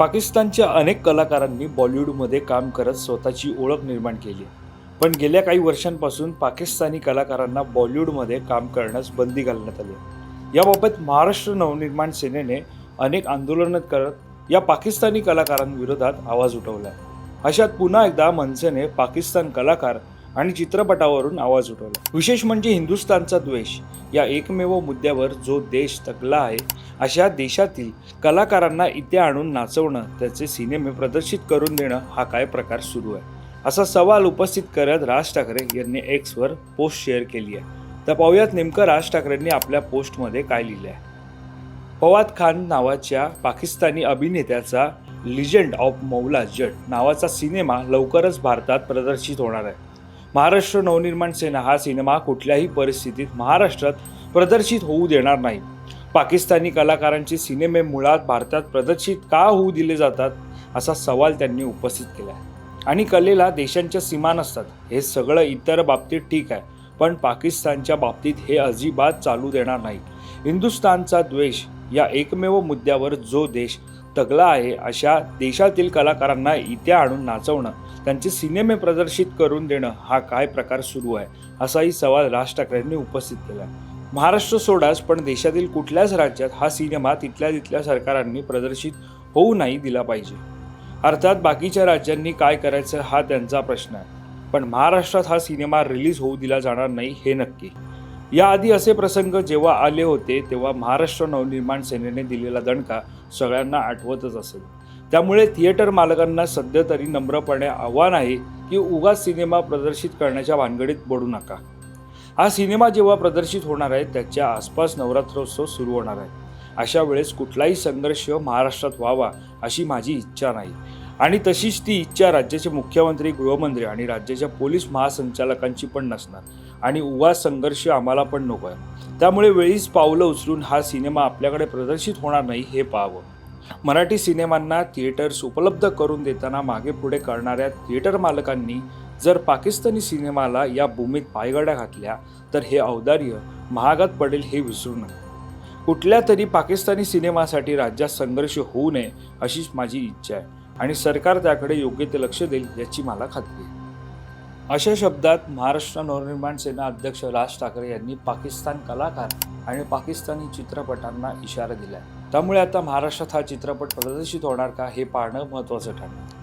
पाकिस्तानच्या अनेक कलाकारांनी बॉलिवूडमध्ये काम करत स्वतःची ओळख निर्माण केली. पण गेल्या काही वर्षांपासून पाकिस्तानी कलाकारांना बॉलिवूडमध्ये काम करण्यास बंदी घालण्यात आली. याबाबत महाराष्ट्र नवनिर्माण सेनेने अनेक आंदोलनं करत या पाकिस्तानी कलाकारांविरोधात आवाज उठवला. अशात पुन्हा एकदा मनसेने पाकिस्तान कलाकार आणि चित्रपटावरून आवाज उठवला. विशेष म्हणजे हिंदुस्थानचा द्वेष या एकमेव मुद्द्यावर जो देश तकला आहे अशा देशातील कलाकारांना इथे आणून नाचवणं त्याचे सिनेमे प्रदर्शित करून देणं हा काय प्रकार सुरू आहे? असा सवाल उपस्थित करत राज ठाकरे यांनी एक्सवर पोस्ट शेअर केली आहे. तर पाहुयात नेमकं राज ठाकरेंनी आपल्या पोस्टमध्ये काय लिहिलं आहे फवाद खान नावाच्या पाकिस्तानी अभिनेत्याचा लिजंड ऑफ मौला जट नावाचा सिनेमा लवकरच भारतात प्रदर्शित होणार आहे. महाराष्ट्र नवनिर्माण सेना हा सिनेमा कुठल्याही परिस्थितीत महाराष्ट्रात प्रदर्शित होऊ देणार नाही. पाकिस्तानी कलाकारांचे सिनेमे मुळात भारतात प्रदर्शित का होऊ दिले जातात असा सवाल त्यांनी उपस्थित केला आहे. आणि कलेला देशांच्या सीमा नसतात हे सगळं इतर बाबतीत ठीक आहे पण पाकिस्तानच्या बाबतीत हे अजिबात चालू देणार नाही हिंदुस्थानचा द्वेष या एकमेव मुद्द्यावर जो देश तगला आहे अशा देशातील कलाकारांना इथे आणून नाचवणं त्यांचे सिनेमे प्रदर्शित करून देणं हा काय प्रकार सुरू आहे असाही सवाल राज ठाकरेंनी उपस्थित केला महाराष्ट्र सोडाच पण देशातील कुठल्याच राज्यात हा सिनेमा तिथल्या तिथल्या सरकारांनी प्रदर्शित होऊ नाही दिला पाहिजे. अर्थात बाकीच्या राज्यांनी काय करायचं हा त्यांचा प्रश्न आहे. पण महाराष्ट्रात हा सिनेमा रिलीज होऊ दिला जाणार नाही हे नक्की. याआधी असे प्रसंग जेव्हा आले होते तेव्हा महाराष्ट्र नवनिर्माण सेनेने दिलेला दणका सगळ्यांना आठवतच असेल. त्यामुळे थिएटर मालकांना सध्या तरी नम्रपणे आव्हान आहे की उगाच सिनेमा प्रदर्शित करण्याच्या भानगडीत पडू नका. हा सिनेमा जेव्हा प्रदर्शित होणार आहे त्याच्या आसपास नवरात्रोत्सव सुरू होणार आहे. अशा वेळेस कुठलाही संघर्ष महाराष्ट्रात व्हावा अशी माझी इच्छा नाही. आणि तशीच ती इच्छा राज्याचे मुख्यमंत्री गृहमंत्री आणि राज्याच्या पोलीस महासंचालकांची पण नसणार. आणि उवा संघर्ष आम्हाला पण नको आहे. त्यामुळे वेळीच पावलं उचलून हा सिनेमा आपल्याकडे प्रदर्शित होणार नाही हे पाहावं. मराठी सिनेमांना थिएटर्स उपलब्ध करून देताना मागे पुढे करणाऱ्या थिएटर मालकांनी जर पाकिस्तानी सिनेमाला या भूमीत पायगड्या घातल्या तर हे औदार्य महागात पडेल हे विसरू नका. कुठल्या तरी पाकिस्तानी सिनेमासाठी राज्यात संघर्ष होऊ नये अशीच माझी इच्छा आहे आणि सरकार त्याकडे योग्य ते लक्ष देईल याची मला खात्री आहे. अशा शब्दात महाराष्ट्र नवनिर्माण सेना अध्यक्ष राज ठाकरे यांनी पाकिस्तान कलाकार आणि पाकिस्तानी चित्रपटांना इशारा दिला त्यामुळे आता महाराष्ट्रात हा चित्रपट प्रदर्शित होणार का हे पाहणं महत्त्वाचं ठरणार.